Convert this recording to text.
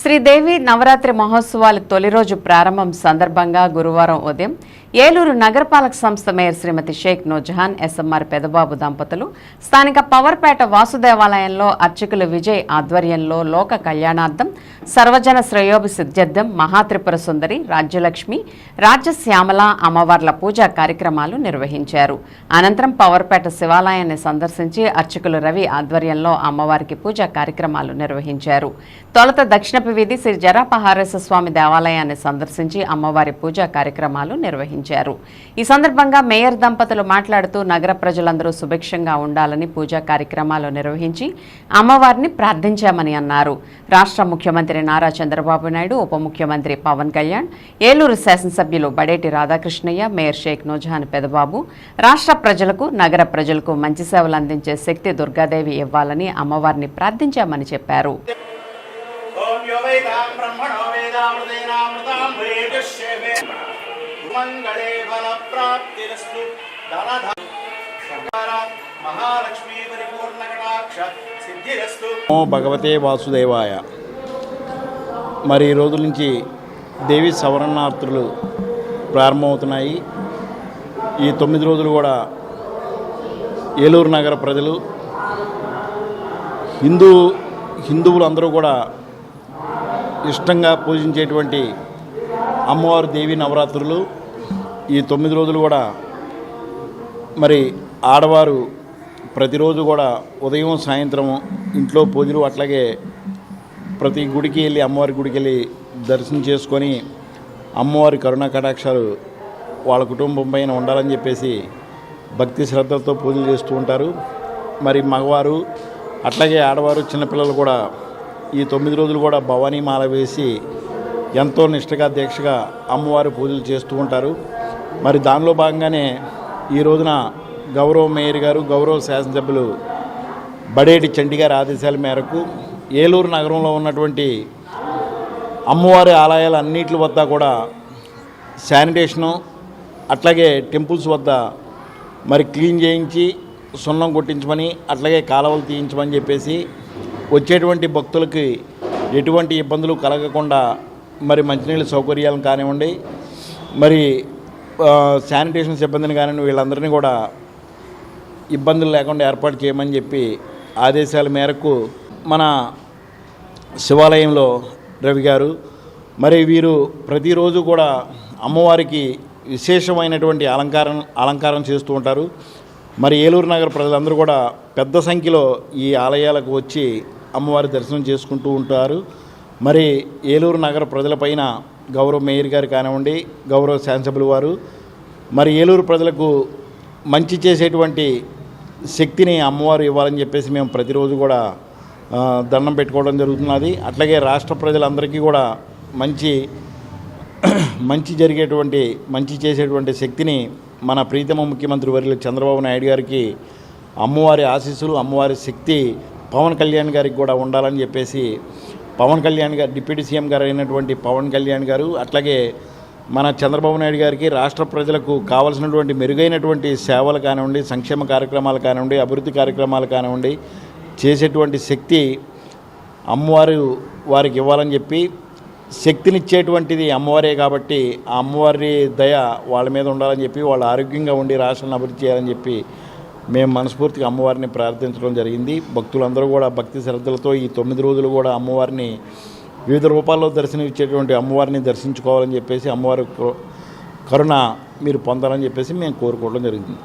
శ్రీదేవి నవరాత్రి మహోత్సవాలు తొలి రోజు ప్రారంభం సందర్భంగా గురువారం ఉదయం ఏలూరు నగరపాలక సంస్థ మేయర్ శ్రీమతి షేక్ నూజహాన్ ఎస్ఎంఆర్ పెదబాబు దంపతులు స్థానిక పవర్పేట వాసుదేవాలయంలో అర్చకులు విజయ్ ఆధ్వర్యంలో లోక కళ్యాణార్థం సర్వజన శ్రేయోభిసిద్ధ్యర్థం మహాత్రిపుర సుందరి రాజ్యలక్ష్మి రాజ్యశ్యామల అమ్మవార్ల పూజా కార్యక్రమాలు నిర్వహించారు. అనంతరం పవర్పేట శివాలయాన్ని సందర్శించి అర్చకులు రవి ఆధ్వర్యంలో అమ్మవారికి పూజా కార్యక్రమాలు నిర్వహించారు. తొలత దక్షిణ వీధి శ్రీ జరాపహారస స్వామి దేవాలయాన్ని సందర్శించి అమ్మవారి పూజా కార్యక్రమాలు నిర్వహించారు. ఈ సందర్భంగా మేయర్ దంపతులు మాట్లాడుతూ నగర ప్రజలందరూ సుభిక్షంగా ఉండాలని పూజా కార్యక్రమాలు నిర్వహించి అమ్మవారిని ప్రార్థించామని అన్నారు. రాష్ట్ర ముఖ్యమంత్రి నారా చంద్రబాబు నాయుడు ఉప ముఖ్యమంత్రి పవన్ కళ్యాణ్ ఏలూరు శాసనసభ్యులు బడేటి రాధాకృష్ణయ్య మేయర్ షేక్ నూజహాన్ పెదబాబు రాష్ట్ర ప్రజలకు నగర ప్రజలకు మంచి సేవలు అందించే శక్తి దుర్గాదేవి ఇవ్వాలని అమ్మవారిని ప్రార్థించామని చెప్పారు. ఓం యో వేదాం బ్రహ్మణో వేదామృతేనామృతాం వేదశ్యేమే మంగళే బల ప్రాప్తిరస్తు మహాలక్ష్మీ పరిపూర్ణ కటాక్ష సిద్ధిరస్తు ఓ భగవతే వాసుదేవాయ మరి ఈ రోజు నుంచి దేవి సవరణార్థులు ప్రారంభమవుతున్నాయి. ఈ తొమ్మిది రోజులు కూడా ఏలూరు నగర ప్రజలు హిందూ హిందువులు అందరూ కూడా ఇష్టంగా పూజించేటువంటి అమ్మవారు దేవి నవరాత్రులు ఈ తొమ్మిది రోజులు కూడా మరి ఆడవారు ప్రతిరోజు కూడా ఉదయం సాయంత్రం ఇంట్లో పూజలు అట్లాగే ప్రతి గుడికి వెళ్ళి అమ్మవారి గుడికి వెళ్ళి దర్శనం చేసుకొని అమ్మవారి కరుణా కటాక్షాలు వాళ్ళ కుటుంబం పైన ఉండాలని చెప్పేసి భక్తి శ్రద్ధలతో పూజలు చేస్తూ ఉంటారు. మరి మగవారు అట్లాగే ఆడవారు చిన్నపిల్లలు కూడా ఈ తొమ్మిది రోజులు కూడా భవానీ మాల వేసి ఎంతో నిష్టగా దీక్షగా అమ్మవారి పూజలు చేస్తూ ఉంటారు. మరి దానిలో భాగంగానే ఈ రోజున గౌరవ మేయర్ గారు గౌరవ శాసనసభ్యులు బడేటి చంటి గారి ఆదేశాల మేరకు ఏలూరు నగరంలో ఉన్నటువంటి అమ్మవారి ఆలయాలు అన్నింటి వద్ద కూడా శానిటేషను అట్లాగే టెంపుల్స్ వద్ద మరి క్లీన్ చేయించి సున్నం కొట్టించమని అట్లాగే కాలువలు తీయించమని చెప్పేసి వచ్చేటువంటి భక్తులకి ఎటువంటి ఇబ్బందులు కలగకుండా మరి మంచినీళ్ళ సౌకర్యాలను కానివ్వండి మరి శానిటేషన్ సిబ్బందిని కానివ్వండి వీళ్ళందరినీ కూడా ఇబ్బందులు లేకుండా ఏర్పాటు చేయమని చెప్పి ఆదేశాల మేరకు మన శివాలయంలో రవి గారు మరి వీరు ప్రతిరోజు కూడా అమ్మవారికి విశేషమైనటువంటి అలంకారం అలంకారం చేస్తూ ఉంటారు. మరి ఏలూరు నగర ప్రజలందరూ కూడా పెద్ద సంఖ్యలో ఈ ఆలయాలకు వచ్చి అమ్మవారి దర్శనం చేసుకుంటూ ఉంటారు. మరి ఏలూరు నగర ప్రజలపైన గౌరవ మేయర్ గారు కానివ్వండి గౌరవ శాసనసభ్యులు వారు మరి ఏలూరు ప్రజలకు మంచి చేసేటువంటి శక్తిని అమ్మవారు ఇవ్వాలని చెప్పేసి మేము ప్రతిరోజు కూడా దండం పెట్టుకోవడం జరుగుతున్నది. అట్లాగే రాష్ట్ర ప్రజలందరికీ కూడా మంచి మంచి జరిగేటువంటి మంచి చేసేటువంటి శక్తిని మన ప్రీతమ ముఖ్యమంత్రి వర్యులు చంద్రబాబు నాయుడు గారికి అమ్మవారి ఆశీస్సులు అమ్మవారి శక్తి పవన్ కళ్యాణ్ గారికి కూడా ఉండాలని చెప్పేసి పవన్ కళ్యాణ్ గారు డిప్యూటీ సీఎం గారు అయినటువంటి పవన్ కళ్యాణ్ గారు అట్లాగే మన చంద్రబాబు నాయుడు గారికి రాష్ట్ర ప్రజలకు కావలసినటువంటి మెరుగైనటువంటి సేవలు కానివ్వండి సంక్షేమ కార్యక్రమాలు కానివ్వండి అభివృద్ధి కార్యక్రమాలు కానివ్వండి చేసేటువంటి శక్తి అమ్మవారు వారికి ఇవ్వాలని చెప్పి శక్తినిచ్చేటువంటిది అమ్మవారే కాబట్టి ఆ అమ్మవారి దయ వాళ్ళ మీద ఉండాలని చెప్పి వాళ్ళు ఆరోగ్యంగా ఉండి రాష్ట్రాన్ని అభివృద్ధి చేయాలని చెప్పి మేము మనస్ఫూర్తిగా అమ్మవారిని ప్రార్థించడం జరిగింది. భక్తులందరూ కూడా భక్తి శ్రద్ధలతో ఈ తొమ్మిది రోజులు కూడా అమ్మవారిని వివిధ రూపాల్లో దర్శనం ఇచ్చేటువంటి అమ్మవారిని దర్శించుకోవాలని చెప్పేసి అమ్మవారి కరుణ మీరు పొందాలని చెప్పేసి మేము కోరుకోవడం జరిగింది.